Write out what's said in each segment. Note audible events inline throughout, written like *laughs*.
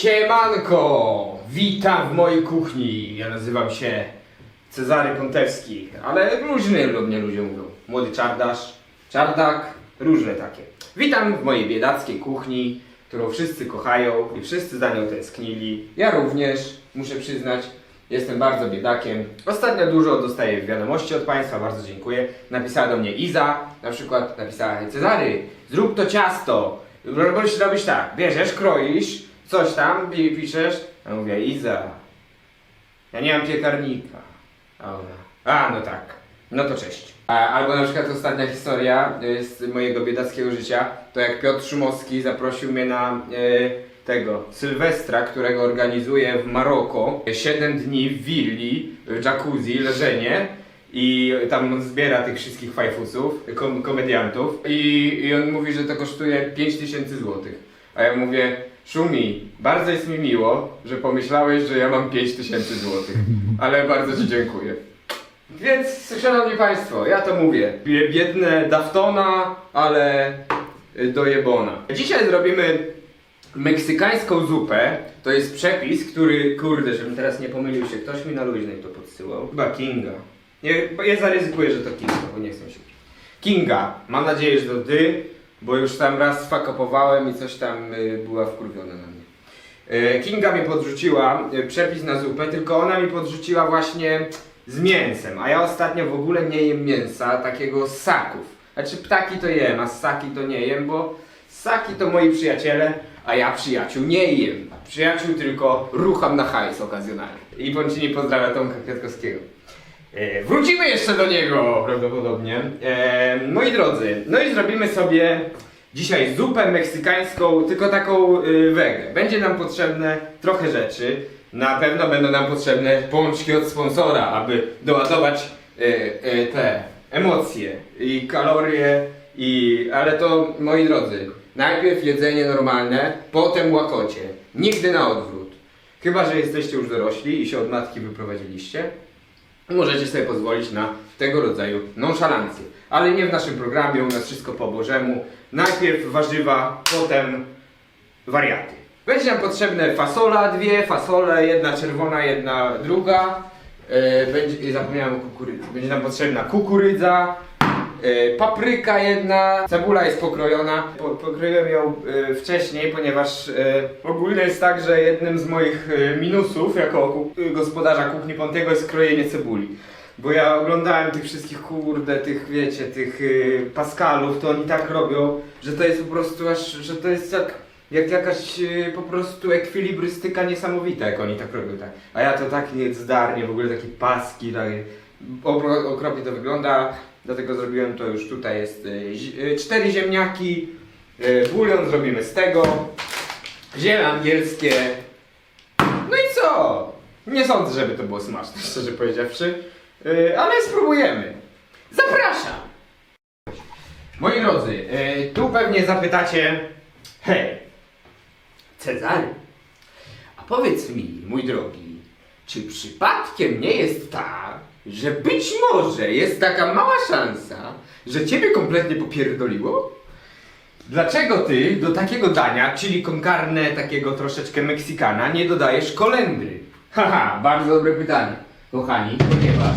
Siemanko! Witam w mojej kuchni. Ja nazywam się Cezary Kontewski, ale różne mnie ludzie mówią. Młody czardasz, czardak, różne takie. Witam w mojej biedackiej kuchni, którą wszyscy kochają i wszyscy za nią tęsknili. Ja również, muszę przyznać, jestem bardzo biedakiem. Ostatnio dużo dostaję wiadomości od Państwa, bardzo dziękuję. Napisała do mnie Iza, na przykład napisała Cezary, zrób to ciasto. Robisz, robisz tak, bierzesz, kroisz, coś tam, pi- piszesz. A mówię, Iza, ja nie mam piekarnika. A ona, a no tak, no to cześć. A, albo na przykład ostatnia historia y, z mojego biedackiego życia, to jak Piotr Szumowski zaprosił mnie na y, tego Sylwestra, którego organizuje w Maroko. 7 dni w willi, w jacuzzi, leżenie. I tam on zbiera tych wszystkich fajfusów, kom komediantów. I, I on mówi, że to kosztuje 5000 złotych. A ja mówię, Szumi, bardzo jest mi miło, że pomyślałeś, że ja mam 5000 złotych. Ale bardzo Ci dziękuję. Więc, szanowni Państwo, ja to mówię. Bie- Biedne Daftona, ale y, dojebona. Dzisiaj zrobimy meksykańską zupę. To jest przepis, który, kurde, żebym teraz nie pomylił się, ktoś mi na luźnej to podsyłał. Chyba Kinga. Nie, ja zaryzykuję, że to Kinga, bo nie chcę się. Kinga, mam nadzieję, że to ty, bo już tam raz fakapowałem i coś tam y, była wkurwiona na mnie. Y, Kinga mi podrzuciła y, przepis na zupę, tylko ona mi podrzuciła właśnie z mięsem, a ja ostatnio w ogóle nie jem mięsa takiego z ssaków. Znaczy ptaki to jem, a ssaki to nie jem, bo ssaki to moi przyjaciele, a ja przyjaciół nie jem. Przyjaciół tylko rucham na hajs okazjonalnie. I bądź nie pozdrawia Tomka Kwiatkowskiego. E, wrócimy jeszcze do niego prawdopodobnie. E, moi drodzy, no i zrobimy sobie dzisiaj zupę meksykańską, tylko taką y, wegę. Będzie nam potrzebne trochę rzeczy. Na pewno będą nam potrzebne pączki od sponsora, aby doładować y, y, te emocje i kalorie i... Ale to, moi drodzy, najpierw jedzenie normalne, potem łakocie. Nigdy na odwrót. Chyba, że jesteście już dorośli i się od matki wyprowadziliście. Możecie sobie pozwolić na tego rodzaju nonszalancję. Ale nie w naszym programie, u nas wszystko po Bożemu. Najpierw warzywa, potem wariaty. Będzie nam potrzebne fasola, dwie fasole, jedna czerwona, jedna druga. E, będzie, zapomniałem o kukurydzy. Będzie nam potrzebna kukurydza, e, papryka jedna, cebula jest pokrojona. Po, pokroiłem ją e, wcześniej, ponieważ e, ogólnie jest tak, że jednym z moich minusów jako ku, gospodarza kuchni Pontiego jest krojenie cebuli. Bo ja oglądałem tych wszystkich kurde, tych wiecie, tych y, paskalów, to oni tak robią, że to jest po prostu aż, że to jest jak, jak jakaś po prostu ekwilibrystyka niesamowita, jak oni tak robią, tak. A ja to tak niezdarnie, w ogóle takie paski, takie, okropnie to wygląda, dlatego zrobiłem to już tutaj jest y, y, cztery ziemniaki, y, bulion zrobimy z tego, ziele angielskie, no i co? Nie sądzę, żeby to było smaczne, *laughs* szczerze powiedziawszy. Ale spróbujemy. Zapraszam! Moi drodzy, tu pewnie zapytacie Hej, Cezary, a powiedz mi, mój drogi, czy przypadkiem nie jest tak, że być może jest taka mała szansa, że ciebie kompletnie popierdoliło? Dlaczego ty do takiego dania, czyli con carne takiego troszeczkę Meksykana, nie dodajesz kolendry? Haha, bardzo dobre pytanie, kochani, ponieważ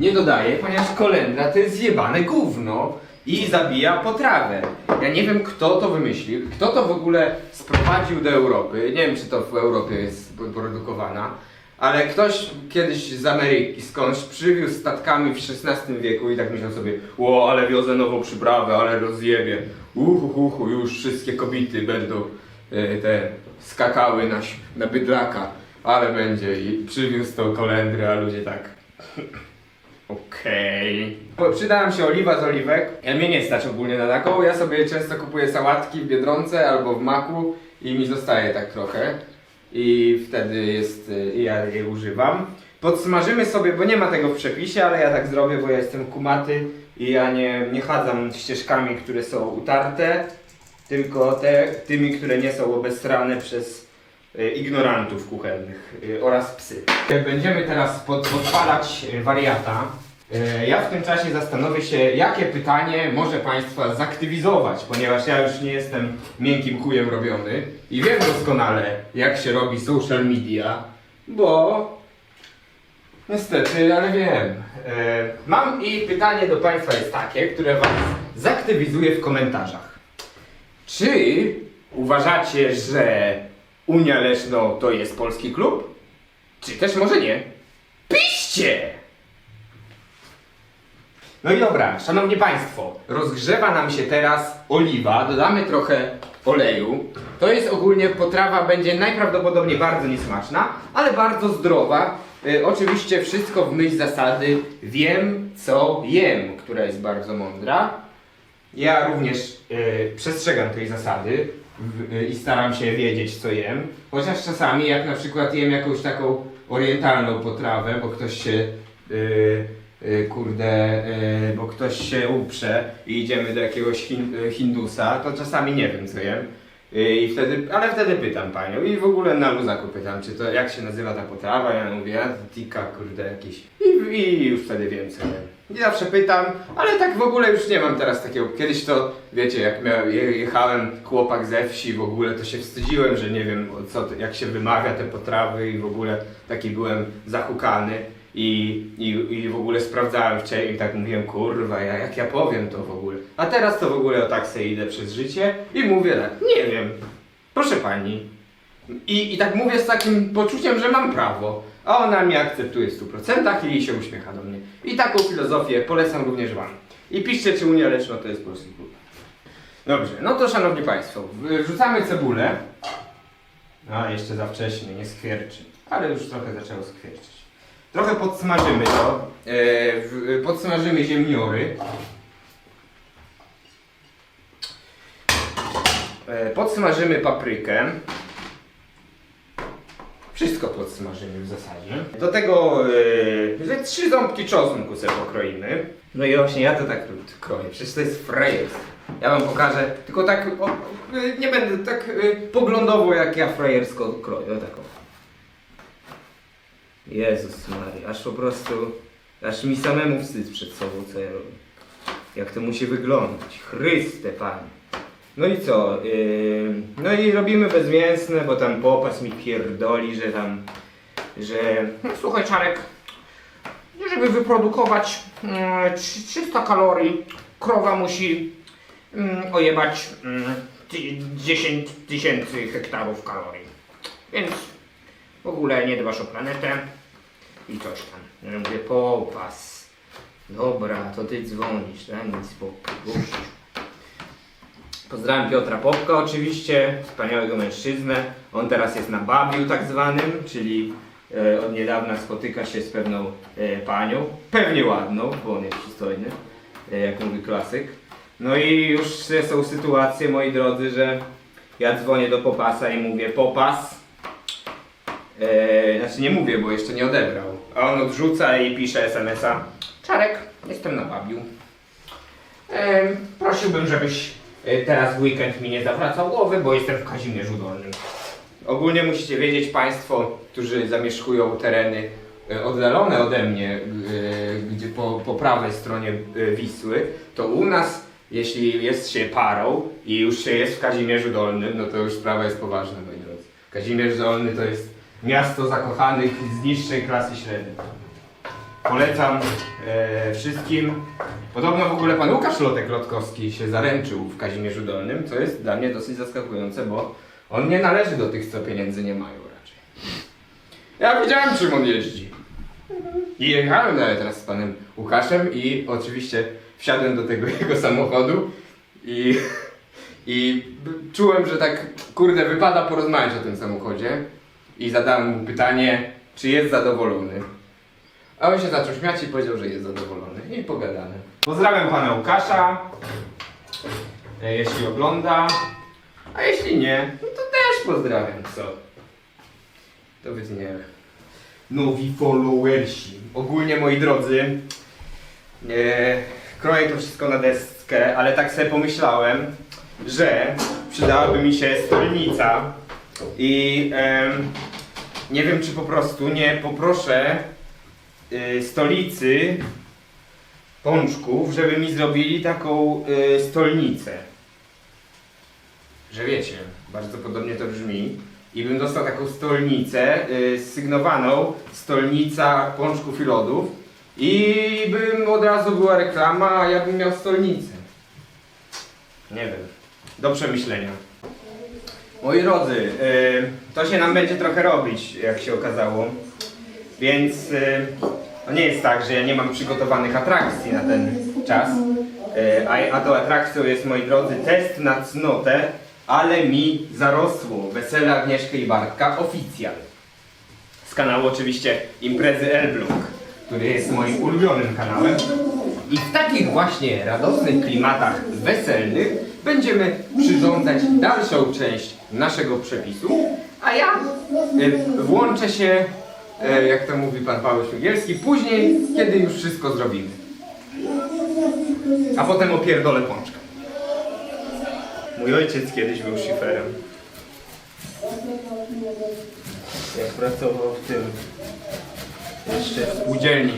nie dodaję, ponieważ kolendra to jest zjebane gówno i zabija potrawę. Ja nie wiem, kto to wymyślił, kto to w ogóle sprowadził do Europy. Nie wiem, czy to w Europie jest produkowana, ale ktoś kiedyś z Ameryki skądś przywiózł statkami w XVI wieku i tak myślał sobie, o, ale wiozę nową przyprawę, ale rozjebie. Uhu, uhu, już wszystkie kobiety będą e, te skakały na, na bydlaka, ale będzie i przywiózł tą kolendrę, a ludzie tak. Okej. Okay. Przyda się oliwa z oliwek. Ja mnie nie stać ogólnie na taką. Ja sobie często kupuję sałatki w Biedronce albo w Maku i mi zostaje tak trochę. I wtedy jest, y, ja je używam. Podsmażymy sobie, bo nie ma tego w przepisie, ale ja tak zrobię, bo ja jestem kumaty i ja nie, nie chadzam ścieżkami, które są utarte, tylko te, tymi, które nie są obesrane przez y, ignorantów kuchennych y, oraz psy. Będziemy teraz pod, podpalać wariata. E, Ja w tym czasie zastanowię się, jakie pytanie może Państwa zaktywizować, ponieważ ja już nie jestem miękkim chujem robiony i wiem doskonale, jak się robi social media, bo niestety, ale wiem. E, Mam i pytanie do Państwa jest takie, które Was zaktywizuje w komentarzach. Czy uważacie, że Unia Leszno to jest polski klub? Czy też może nie? Piszcie! No i dobra, szanowni państwo, rozgrzewa nam się teraz oliwa, dodamy trochę oleju. To jest ogólnie potrawa, będzie najprawdopodobniej bardzo niesmaczna, ale bardzo zdrowa. Y, oczywiście wszystko w myśl zasady wiem co jem, która jest bardzo mądra. Ja również y, przestrzegam tej zasady w, y, i staram się wiedzieć co jem. Chociaż czasami jak na przykład jem jakąś taką orientalną potrawę, bo ktoś się y, kurde, y, bo ktoś się uprze i idziemy do jakiegoś y, Hindusa, to czasami nie wiem co jem. Y, I wtedy, ale wtedy pytam panią i w ogóle na luzaku pytam, czy to jak się nazywa ta potrawa, ja mówię, a tika, kurde, jakiś. I, I już wtedy wiem co jem. I zawsze pytam, ale tak w ogóle już nie mam teraz takiego. Kiedyś to, wiecie, jak miał, je- jechałem chłopak ze wsi w ogóle, to się wstydziłem, że nie wiem co, jak się wymawia te potrawy i w ogóle taki byłem zahukany. I, i, I w ogóle sprawdzałem wcześniej i tak mówiłem, kurwa, ja, jak ja powiem to w ogóle. A teraz to w ogóle o tak sobie idę przez życie i mówię tak, nie wiem, proszę pani. I, I tak mówię z takim poczuciem, że mam prawo. A ona mnie akceptuje w 100% i się uśmiecha do mnie. I taką filozofię polecam również wam. I piszcie, czy Unia Leczno to jest polski klub. Dobrze, no to szanowni państwo, wrzucamy cebulę. A, jeszcze za wcześnie, nie skwierczy. Ale już trochę zaczęło skwierczyć. Trochę podsmażymy to. E, podsmażymy ziemniory. E, podsmażymy paprykę. Wszystko podsmażymy w zasadzie. Do tego e, że trzy ząbki czosnku sobie pokroimy. No i właśnie ja to tak kroję, przecież to jest frajer. Ja wam pokażę, tylko tak o, e, nie będę tak poglądowo jak ja frajersko kroję, taką. Jezus Maria, aż po prostu, aż mi samemu wstyd przed sobą, co ja robię. Jak to musi wyglądać. Chryste Panie. No i co? Yy, no i robimy bezmięsne, bo tam popas mi pierdoli, że tam, że... No, słuchaj Czarek, żeby wyprodukować mm, trzy- 300 kalorii, krowa musi mm, ojebać mm, ty- 10 tysięcy hektarów kalorii. Więc w ogóle nie dbasz o planetę i coś tam. Ja mówię, popas. Dobra, to ty dzwonisz, daj mi spokój. Pozdrawiam Piotra Popka oczywiście, wspaniałego mężczyznę. On teraz jest na babiu tak zwanym, czyli e, od niedawna spotyka się z pewną e, panią, pewnie ładną, bo on jest przystojny, e, jak mówi klasyk. No i już są sytuacje, moi drodzy, że ja dzwonię do Popasa i mówię, Popas, e, znaczy nie mówię, bo jeszcze nie odebrał, a on odrzuca i pisze SMS-a, Czarek, jestem na babiu. Prosiłbym, żebyś e, teraz w weekend mi nie zawracał głowy, bo jestem w Kazimierzu Dolnym. Ogólnie musicie wiedzieć Państwo, którzy zamieszkują tereny e, oddalone ode mnie, e, gdzie po, po prawej stronie Wisły, to u nas, jeśli jest się parą i już się jest w Kazimierzu Dolnym, no to już sprawa jest poważna, moi drodzy. Kazimierz Dolny to jest miasto zakochanych z niższej klasy średniej. Polecam e, wszystkim. Podobno w ogóle pan Łukasz Lotek-Lotkowski się zaręczył w Kazimierzu Dolnym, co jest dla mnie dosyć zaskakujące, bo on nie należy do tych, co pieniędzy nie mają raczej. Ja wiedziałem, czym on jeździ. I jechałem nawet teraz z panem Łukaszem i oczywiście wsiadłem do tego *laughs* jego samochodu i, i czułem, że tak, kurde, wypada porozmawiać o tym samochodzie i zadałem mu pytanie, czy jest zadowolony. A on się zaczął śmiać i powiedział, że jest zadowolony. I pogadamy. Pozdrawiam pana Łukasza. E, Jeśli ogląda. A jeśli nie, no to też pozdrawiam, co? To wytnie. Nowi followersi. Ogólnie moi drodzy, e, kroję to wszystko na deskę, ale tak sobie pomyślałem, że przydałaby mi się stolnica i em, nie wiem czy po prostu nie poproszę y, stolicy pączków, żeby mi zrobili taką y, stolnicę. Że wiecie, bardzo podobnie to brzmi. I bym dostał taką stolnicę y, sygnowaną Stolnica Pączków i Lodów. I bym od razu była reklama, a ja bym miał stolnicę. Nie wiem. Do przemyślenia. Moi drodzy, y, to się nam będzie trochę robić, jak się okazało. Więc to nie jest tak, że ja nie mam przygotowanych atrakcji na ten czas. Y, a, a tą atrakcją jest, moi drodzy, test na cnotę, ale mi zarosło wesele Agnieszki i Bartka oficjal. Z kanału oczywiście Imprezy Elbląg, który jest moim ulubionym kanałem. I w takich właśnie radosnych klimatach weselnych będziemy przyrządzać dalszą część naszego przepisu, a ja y, włączę się, y, jak to mówi pan Paweł Śmigielski, później, kiedy już wszystko zrobimy. A potem opierdolę pączkę. Mój ojciec kiedyś był szyferem. Jak pracował w tym jeszcze w spółdzielni.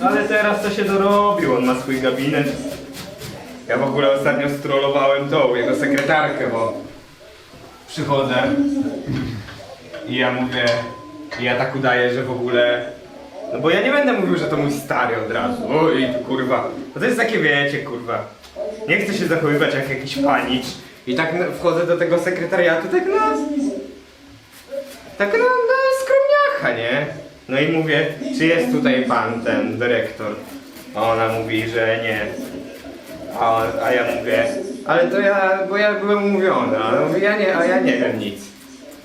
No ale teraz to się dorobił, on ma swój gabinet. Ja w ogóle ostatnio strollowałem tą, jego sekretarkę, bo przychodzę i ja mówię, i ja tak udaję, że w ogóle... No bo ja nie będę mówił, że to mój stary od razu. Oj, kurwa. No to jest takie, wiecie, kurwa. Nie chcę się zachowywać jak jakiś panicz. I tak wchodzę do tego sekretariatu, tak no... Tak no, no skromniacha, nie? No i mówię, czy jest tutaj pan, ten dyrektor? A ona mówi, że nie. A, a ja mówię, ale to ja, bo ja byłem umówiony. A ona mówi, ja nie, a ja nie wiem nic.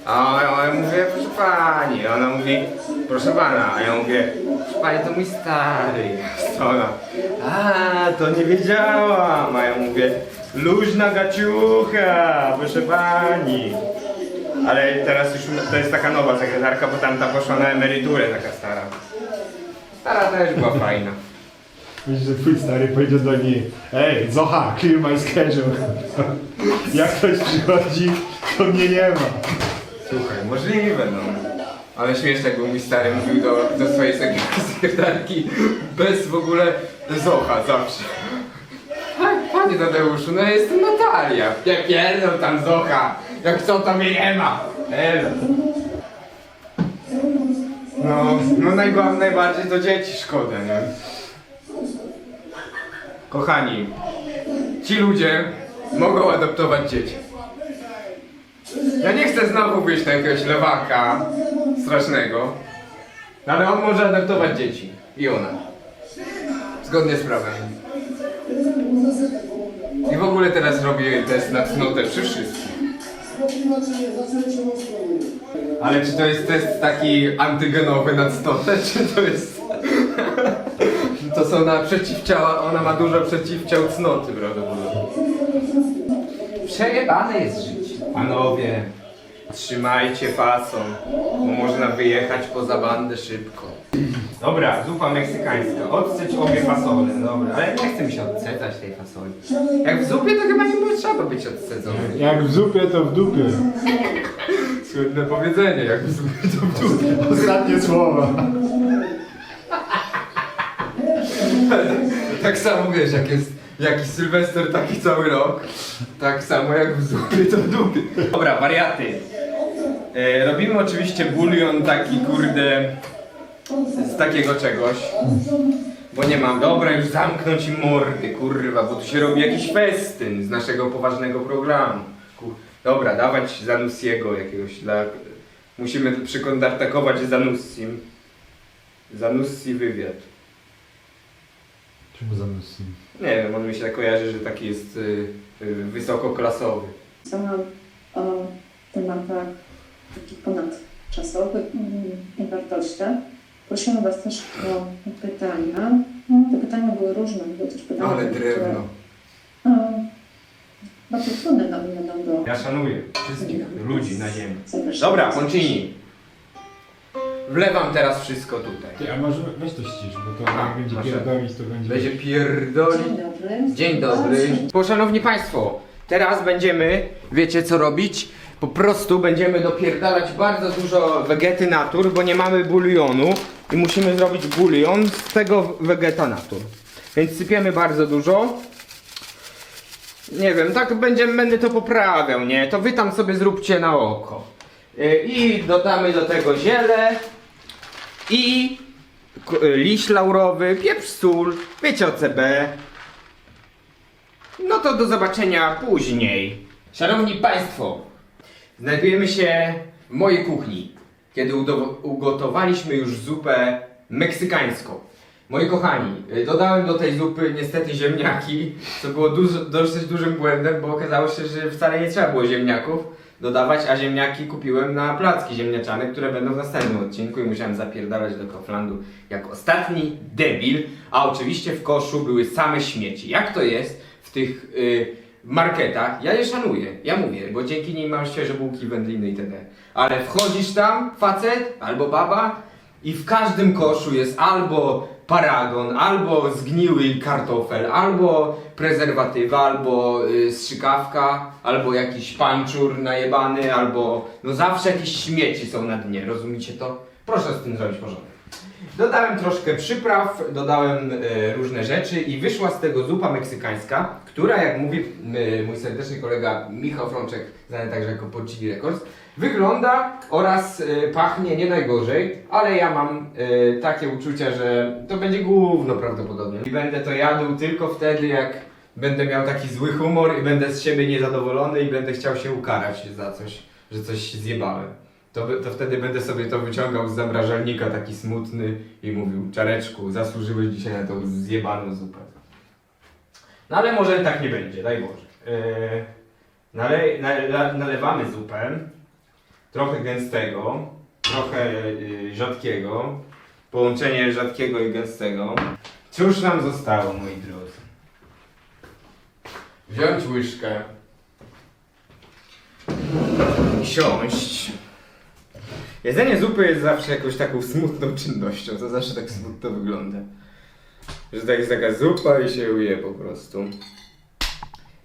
A ja mówię, proszę pani. A ona mówi, proszę pana. A ja mówię, proszę pani, to mój stary. A a to nie wiedziałam. A ja mówię, luźna gaciucha, proszę pani. Ale teraz już to jest taka nowa sekretarka, bo tamta poszła na emeryturę, taka stara. Stara też była fajna. Myślę, że twój stary powiedział do niej Ej, Zocha, clear my schedule. Jak ktoś przychodzi, to mnie nie ma. Słuchaj, możliwe no. Ale śmieszne jakby mój stary mówił do, do swojej sek- sekretarki bez w ogóle zocha zawsze. Panie Tadeuszu, no jestem Natalia. Ja pierdol tam zocha. Jak co to mnie nie ma. Elo. No, no najba- najbardziej do dzieci szkoda, nie? Kochani, ci ludzie mogą adoptować dzieci. Ja nie chcę znowu wyjść na jakiegoś lewaka strasznego, no ale on może adoptować dzieci. I ona. Zgodnie z prawem. I w ogóle teraz robię test na cnotę przy wszystkich. Ale czy to jest test taki antygenowy na cnotę, *laughs* czy to jest... to są na przeciwciała, ona ma dużo przeciwciał cnoty prawdopodobnie. Przejebane jest życie. Panowie, trzymajcie fason, bo można wyjechać poza bandę szybko. Dobra, zupa meksykańska. Odsyć obie fasole, dobra. Ale nie chce mi się odcedzać tej fasoli. Jak w zupie, to chyba nie było trzeba być odcedzonym. Jak w zupie, to w dupie. Słynne powiedzenie, jak w zupie, to w dupie. Ostatnie słowa. Tak samo wiesz, jak jest jakiś Sylwester taki cały rok, tak samo jak w zupie, to w dupie. Dobra, wariaty. E, robimy oczywiście bulion taki, kurde, z takiego czegoś. Bo nie mam. Dobra, już zamknąć im mordy, kurwa, bo tu się robi jakiś festyn z naszego poważnego programu. Kur... Dobra, dawać Zanussiego jakiegoś dla... Musimy przykontaktować z Zanussim. Zanussi wywiad. Czemu zamysł? Nie wiem, on mi się kojarzy, że taki jest y, y, wysokoklasowy. Sama o tematach takich ponadczasowych mm, i wartościach. Prosiłam Was też o pytania. No, Te pytania były różne, były też pytania, Ale które drewno. e, bardzo trudne dla mnie będą do Ja szanuję wszystkich ludzi na ziemi. Dobra, Poncini. Wlewam teraz wszystko tutaj. Ty, a może weź to ścisz, bo to Aha, jak będzie masz pierdolić, to będzie... Będzie pierdoli. Dzień dobry. Dzień dobry. Bo szanowni Państwo, teraz będziemy, wiecie co robić? Po prostu będziemy dopierdalać bardzo dużo wegety natur, bo nie mamy bulionu. I musimy zrobić bulion z tego Vegeta Natur. Więc sypiemy bardzo dużo. Nie wiem, tak będzie, będę to poprawiał, nie? To wy tam sobie zróbcie na oko. Y, I dodamy do tego ziele i y, liść laurowy, pieprz, sól, wiecie OCB. No to do zobaczenia później. Szanowni Państwo, znajdujemy się w mojej kuchni, kiedy ugotowaliśmy już zupę meksykańską. Moi kochani, y, dodałem do tej zupy niestety ziemniaki, co było duż, dosyć dużym błędem, bo okazało się, że wcale nie trzeba było ziemniaków dodawać, a ziemniaki kupiłem na placki ziemniaczane, które będą w następnym odcinku i musiałem zapierdalać do Kauflandu jak ostatni debil, a oczywiście w koszu były same śmieci. Jak to jest w tych y, marketach? Ja je szanuję, ja mówię, bo dzięki nim mam świeże bułki, wędliny itd. Ale wchodzisz tam, facet albo baba i w każdym koszu jest albo paragon, albo zgniły kartofel, albo prezerwatywa, albo y, strzykawka, albo jakiś pańczur najebany, albo no zawsze jakieś śmieci są na dnie, rozumiecie to? Proszę z tym zrobić porządek. Dodałem troszkę przypraw, dodałem e, różne rzeczy i wyszła z tego zupa meksykańska, która jak mówi e, mój serdeczny kolega Michał Frączek, znany także jako Pochili Records, wygląda oraz e, pachnie nie najgorzej, ale ja mam e, takie uczucia, że to będzie gówno prawdopodobnie. I będę to jadł tylko wtedy, jak będę miał taki zły humor i będę z siebie niezadowolony i będę chciał się ukarać za coś, że coś zjebałem. To, to wtedy będę sobie to wyciągał z zamrażalnika taki smutny i mówił Czareczku, zasłużyłeś dzisiaj na tą zjebaną zupę. No ale może tak nie będzie, daj Boże. Yy, nale, nalewamy zupę, trochę gęstego, trochę yy, rzadkiego, połączenie rzadkiego i gęstego. Cóż nam zostało, moi drodzy? Wziąć łyżkę, siąść. Jedzenie zupy jest zawsze jakąś taką smutną czynnością, to zawsze tak smutno wygląda. Że tak jest taka zupa i się uje po prostu.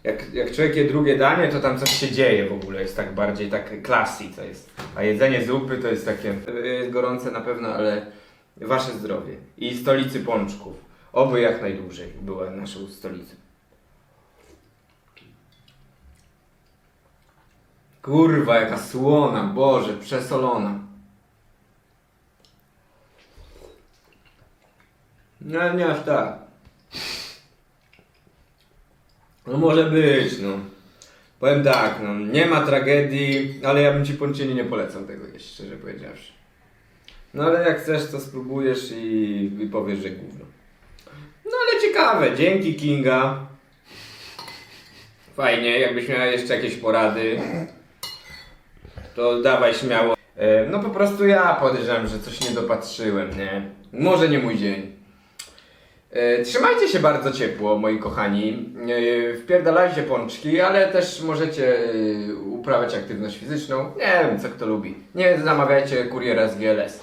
Jak, jak człowiek je drugie danie, to tam coś się dzieje w ogóle, jest tak bardziej tak classy to jest. A jedzenie zupy to jest takie, jest gorące na pewno, ale wasze zdrowie. I stolicy pączków. Oby jak najdłużej była naszą stolicą. Kurwa, jaka słona, Boże, przesolona. No nie aż tak. No może być, no. Powiem tak, no, nie ma tragedii, ale ja bym ci pończynie nie polecał tego jeść, szczerze powiedziawszy. No ale jak chcesz, to spróbujesz i, i powiesz, że gówno. No ale ciekawe, dzięki Kinga. Fajnie, jakbyś miała jeszcze jakieś porady, to dawaj śmiało. E, No po prostu ja podejrzewam, że coś nie dopatrzyłem, nie? Może nie mój dzień. E, Trzymajcie się bardzo ciepło, moi kochani. E, Wpierdalajcie pączki, ale też możecie e, uprawiać aktywność fizyczną. Nie wiem, co kto lubi. Nie zamawiajcie kuriera z GLS.